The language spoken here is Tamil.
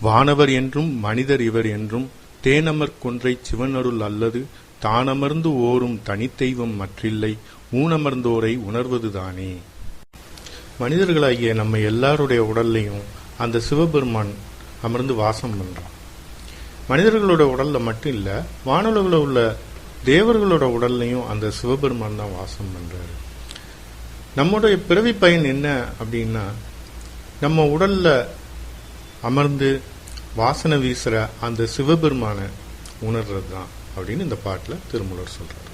வானவர் என்றும் மனிதர் இவர் என்றும் தேனமர் கொன்றை சிவனருள் அல்லது தானமர்ந்து ஓரும் தனித்தெய்வம் மற்றில்லை ஊனமர்ந்தோரை உணர்வதுதானே. மனிதர்களாகிய நம்ம எல்லாருடைய உடல்லையும் அந்த சிவபெருமான் அமர்ந்து வாசம் பண்றான். மனிதர்களோட உடல்ல மட்டும் இல்ல வானவர்களில் உள்ள தேவர்களோட உடல்லையும் அந்த சிவபெருமான் தான் வாசம் பண்றாரு. நம்முடைய பிறவி பயன் என்ன அப்படின்னா நம்ம உடல்ல அமர்ந்து வாசனை வீசுகிற அந்த சிவபெருமானை உணர்றது தான் அப்படின்னு இந்த பாட்டில் திருமூலர் சொல்கிறார்